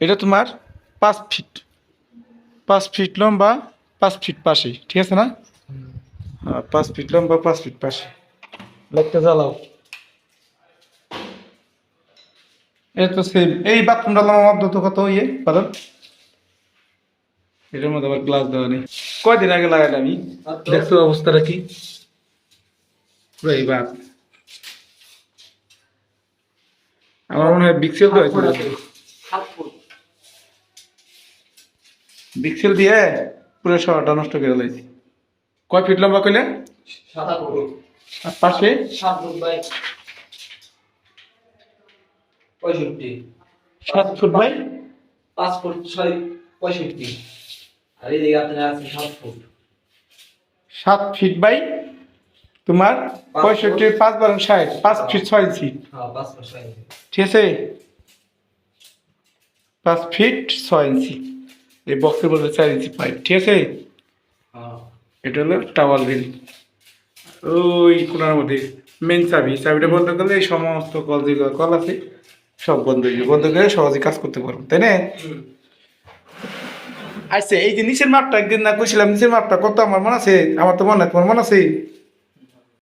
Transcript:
এটা তোমার পাঁচ ফিট পাঁচ ফিট লম্বা, পাঁচ ফিট পাশে, ঠিক আছে না? হ্যাঁ পাঁচ ফিট লম্বা, পাঁচ ফিট পাশে। লাইটটা জ্বালাও। এটা তো সেম এই বাথরুমটা আমার তো কত ইয়ে? বাদল। এটার মধ্যে আবার গ্লাস দেওয়া নেই। কয়দিন আগে লাগাইলাম আমি? দেখছ অবস্থাটা কি? আমার মনে হয় বিক্সেল তো হয়েছিল বিক্সেল দিয়ে পুরো শহরটা নষ্ট করে লাইছি। কয় ফিট লম্বা কইলে? সাত ফুট। আর পাশে সাত ফুট বাই পাঁচ ফুট ছয় পঁয়ষট্টি। আর এদিকে আপনার আছে সাত ফুট। সাত ফিট বাই তোমার পঁয়ষট্টি পাঁচ বারো ষাট পাঁচ ফিট ছয় ইঞ্চি। হ্যাঁ ফুট ছয় ঠিক আছে? পাঁচ ফিট ছয় ইঞ্চি। এই বক্সের মধ্যে চার ইঞ্চি পাইপ ঠিক আছে? হ্যাঁ। এটা হলো টাওয়াল বিল ওই কোনার মধ্যে মেন চাবি চাবিটা বন্ধ করলে এই সমস্ত কল যেগুলো কল আছে সব বন্ধ হয়ে বন্ধ করে সহজে কাজ করতে পারব তাই না? আচ্ছা এই যে নিচের মাপটা একদিন না কইছিলাম নিচের মাপটা কত? আমার মনে আছে আমার তো মনে আছে তোমার মনে আছে?